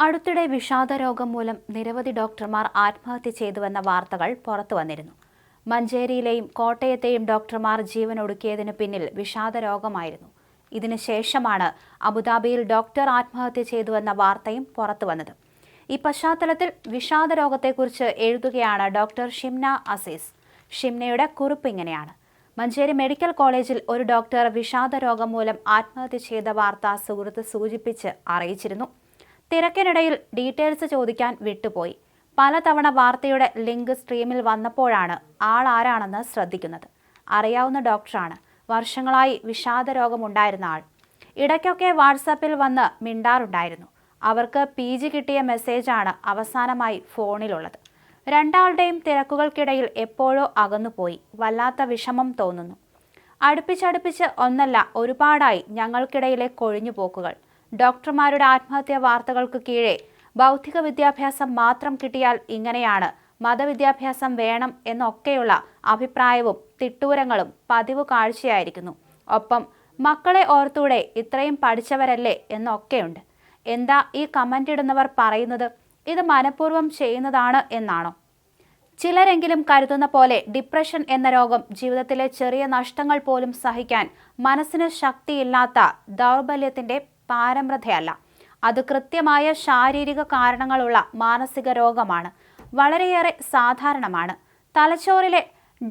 അടുത്തിടെ വിഷാദ രോഗം മൂലം നിരവധി ഡോക്ടർമാർ ആത്മഹത്യ ചെയ്തുവെന്ന വാർത്തകൾ പുറത്തു വന്നിരുന്നു. മഞ്ചേരിയിലെയും കോട്ടയത്തെയും ഡോക്ടർമാർ ജീവൻ ഒടുക്കിയതിന് പിന്നിൽ വിഷാദ വിഷാദരോഗമായിരുന്നു ഇതിനുശേഷമാണ് അബുദാബിയിൽ ഡോക്ടർ ആത്മഹത്യ ചെയ്തുവെന്ന വാർത്തയും പുറത്തു വന്നത്. ഈ പശ്ചാത്തലത്തിൽ വിഷാദ രോഗത്തെക്കുറിച്ച് എഴുതുകയാണ് ഡോക്ടർ ഷിംന അസീസ്. ഷിംനയുടെ കുറിപ്പ് ഇങ്ങനെയാണ്. മഞ്ചേരി മെഡിക്കൽ കോളേജിൽ ഒരു ഡോക്ടർ വിഷാദ രോഗം മൂലം ആത്മഹത്യ ചെയ്ത വാർത്ത സുഹൃത്ത് സൂചിപ്പിച്ച് അറിയിച്ചിരുന്നു. തിരക്കിനിടയിൽ ഡീറ്റെയിൽസ് ചോദിക്കാൻ വിട്ടുപോയി. പലതവണ വാർത്തയുടെ ലിങ്ക് സ്ട്രീമിൽ വന്നപ്പോഴാണ് ആൾ ആരാണെന്ന് ശ്രദ്ധിക്കുന്നത്. അറിയാവുന്ന ഡോക്ടറാണ്. വർഷങ്ങളായി വിഷാദ രോഗമുണ്ടായിരുന്ന ആൾ. ഇടയ്ക്കൊക്കെ വാട്സാപ്പിൽ വന്ന് മിണ്ടാറുണ്ടായിരുന്നു. അവർക്ക് പി ജി കിട്ടിയ മെസ്സേജാണ് അവസാനമായി ഫോണിലുള്ളത്. രണ്ടാളുടെയും തിരക്കുകൾക്കിടയിൽ എപ്പോഴോ അകന്നുപോയി. വല്ലാത്ത വിഷമം തോന്നുന്നു. അടുപ്പിച്ചടുപ്പിച്ച് ഒന്നല്ല ഒരുപാടായി ഞങ്ങൾക്കിടയിലെ കൊഴിഞ്ഞുപോക്കുകൾ. ഡോക്ടർമാരുടെ ആത്മഹത്യാ വാർത്തകൾക്ക് കീഴെ ബൗദ്ധിക വിദ്യാഭ്യാസം മാത്രം കിട്ടിയാൽ ഇങ്ങനെയാണ്. മതവിദ്യാഭ്യാസം വേണം എന്നൊക്കെയുള്ള അഭിപ്രായവും തിട്ടൂരങ്ങളും പതിവ് കാഴ്ചയായിരിക്കുന്നു. ഒപ്പം മക്കളെ ഓർത്തൂടെ ഇത്രയും പഠിച്ചവരല്ലേ എന്നൊക്കെയുണ്ട്. എന്താ ഈ കമന്റ് ഇടുന്നവർ പറയുന്നത്? ഇത് മനഃപൂർവം ചെയ്യുന്നതാണ് എന്നാണോ? ചിലരെങ്കിലും കരുതുന്ന പോലെ ഡിപ്രഷൻ എന്ന രോഗം ജീവിതത്തിലെ ചെറിയ നഷ്ടങ്ങൾ പോലും സഹിക്കാൻ മനസ്സിന് ശക്തിയില്ലാത്ത ദൗർബല്യത്തിന്റെ പാരമ്യതയല്ല അത് കൃത്യമായ ശാരീരിക കാരണങ്ങളുള്ള മാനസിക രോഗമാണ്. വളരെയേറെ സാധാരണമാണ്. തലച്ചോറിലെ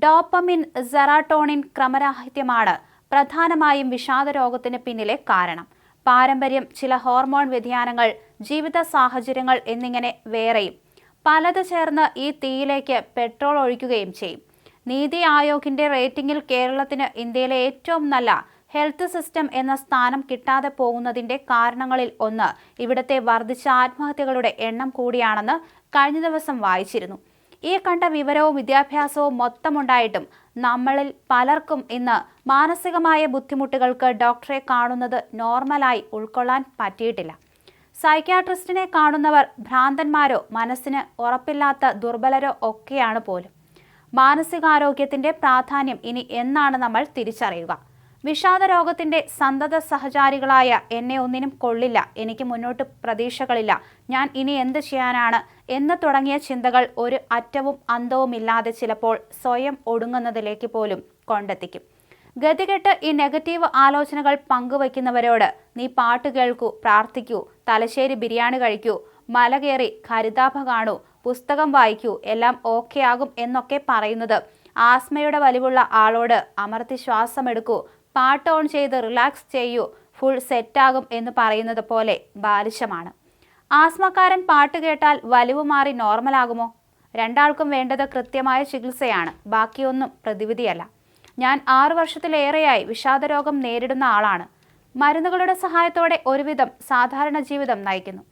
ഡോപ്പമിൻ സെറാട്ടോണിൻ ക്രമരാഹിത്യമാണ് പ്രധാനമായും വിഷാദ രോഗത്തിന് പിന്നിലെ കാരണം. പാരമ്പര്യം ചില ഹോർമോൺ വ്യതിയാനങ്ങൾ ജീവിത സാഹചര്യങ്ങൾ എന്നിങ്ങനെ വേറെയും. പലത് ചേർന്ന് ഈ തീയിലേക്ക് പെട്രോൾ ഒഴിക്കുകയും ചെയ്യും. നീതി ആയോഗിന്റെ റേറ്റിംഗിൽ കേരളത്തിന് ഇന്ത്യയിലെ ഏറ്റവും നല്ല ഹെൽത്ത് സിസ്റ്റം എന്ന സ്ഥാനം കിട്ടാതെ പോകുന്നതിന്റെ കാരണങ്ങളിൽ ഒന്ന് ഇവിടത്തെ വർദ്ധിച്ച ആത്മഹത്യകളുടെ എണ്ണം കൂടിയാണെന്ന് കഴിഞ്ഞ ദിവസം വായിച്ചിരുന്നു. ഈ കണ്ട വിവരവും വിദ്യാഭ്യാസവും മൊത്തമുണ്ടായിട്ടും നമ്മളിൽ പലർക്കും ഇന്ന് മാനസികമായ ബുദ്ധിമുട്ടുകൾക്ക് ഡോക്ടറെ കാണുന്നത് നോർമലായി ഉൾക്കൊള്ളാൻ പറ്റിയിട്ടില്ല. സൈക്യാട്രിസ്റ്റിനെ കാണുന്നവർ ഭ്രാന്തന്മാരോ മനസ്സിന് ഉറപ്പില്ലാത്ത ദുർബലരോ ഒക്കെയാണ് പോലും. മാനസികാരോഗ്യത്തിന്റെ പ്രാധാന്യം ഇനി എന്നാണ് നമ്മൾ തിരിച്ചറിയുക? വിഷാദ രോഗത്തിന്റെ സന്തത സഹചാരികളായ എന്നെ ഒന്നിനും കൊള്ളില്ല. എനിക്ക് മുന്നോട്ട് പ്രതീക്ഷകളില്ല. ഞാൻ ഇനി എന്ത് ചെയ്യാനാണ്? എന്ന് തുടങ്ങിയ ചിന്തകൾ ഒരു അറ്റവും അന്തവുമില്ലാതെ ചിലപ്പോൾ സ്വയം ഒടുങ്ങുന്നതിലേക്ക് പോലും കൊണ്ടെത്തിക്കും. ഗതികെട്ട് ഈ നെഗറ്റീവ് ആലോചനകൾ പങ്കുവയ്ക്കുന്നവരോട് നീ പാട്ട് കേൾക്കൂ പ്രാർത്ഥിക്കൂ തലശ്ശേരി ബിരിയാണി കഴിക്കൂ മല കയറി കാണൂ പുസ്തകം വായിക്കൂ എല്ലാം ഓക്കെ ആകും എന്നൊക്കെ പറയുന്നത് ആസ്മയുടെ വലിവുള്ള ആളോട് അമർത്തി ശ്വാസമെടുക്കൂ പാട്ട് ഓൺ ചെയ്ത് റിലാക്സ് ചെയ്യൂ ഫുൾ സെറ്റാകും എന്ന് പറയുന്നത് പോലെ ബാലിശമാണ്. ആസ്മക്കാരൻ പാട്ട് കേട്ടാൽ വലിവ് മാറി നോർമലാകുമോ? രണ്ടാൾക്കും വേണ്ടത് കൃത്യമായ ചികിത്സയാണ് ബാക്കിയൊന്നും പ്രതിവിധിയല്ല. ഞാൻ ആറു വർഷത്തിലേറെയായി വിഷാദരോഗം നേരിടുന്ന ആളാണ്. മരുന്നുകളുടെ സഹായത്തോടെ ഒരുവിധം സാധാരണ ജീവിതം നയിക്കുന്നു.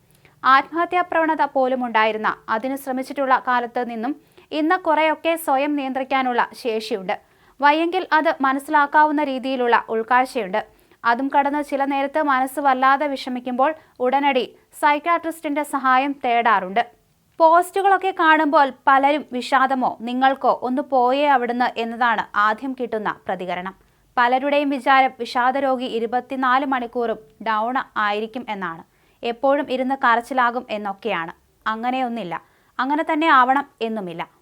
ആത്മഹത്യാ പ്രവണത പോലും ഉണ്ടായിരുന്ന അതിന് ശ്രമിച്ചിട്ടുള്ള കാലത്ത് നിന്നും ഇന്ന് കുറെയൊക്കെ സ്വയം നിയന്ത്രിക്കാനുള്ള ശേഷിയുണ്ട്. വയ്യെങ്കിൽ അത് മനസ്സിലാക്കാവുന്ന രീതിയിലുള്ള ഉൾക്കാഴ്ചയുണ്ട്. അതും കടന്ന് ചില നേരത്ത് മനസ്സ് വല്ലാതെ വിഷമിക്കുമ്പോൾ ഉടനടി സൈക്കാട്രിസ്റ്റിന്റെ സഹായം തേടാറുണ്ട്. പോസ്റ്റുകളൊക്കെ കാണുമ്പോൾ പലരും വിഷാദമോ നിങ്ങൾക്കോ ഒന്ന് പോയേ അവിടുന്ന് എന്നതാണ് ആദ്യം കിട്ടുന്ന പ്രതികരണം. പലരുടെയും വിചാരം വിഷാദരോഗി ഇരുപത്തിനാല് മണിക്കൂറും ഡൗൺ ആയിരിക്കും എന്നാണ്. എപ്പോഴും ഇരുന്ന് കരച്ചിലാകും എന്നൊക്കെയാണ്. അങ്ങനെയൊന്നില്ല അങ്ങനെ തന്നെ ആവണം എന്നുമില്ല.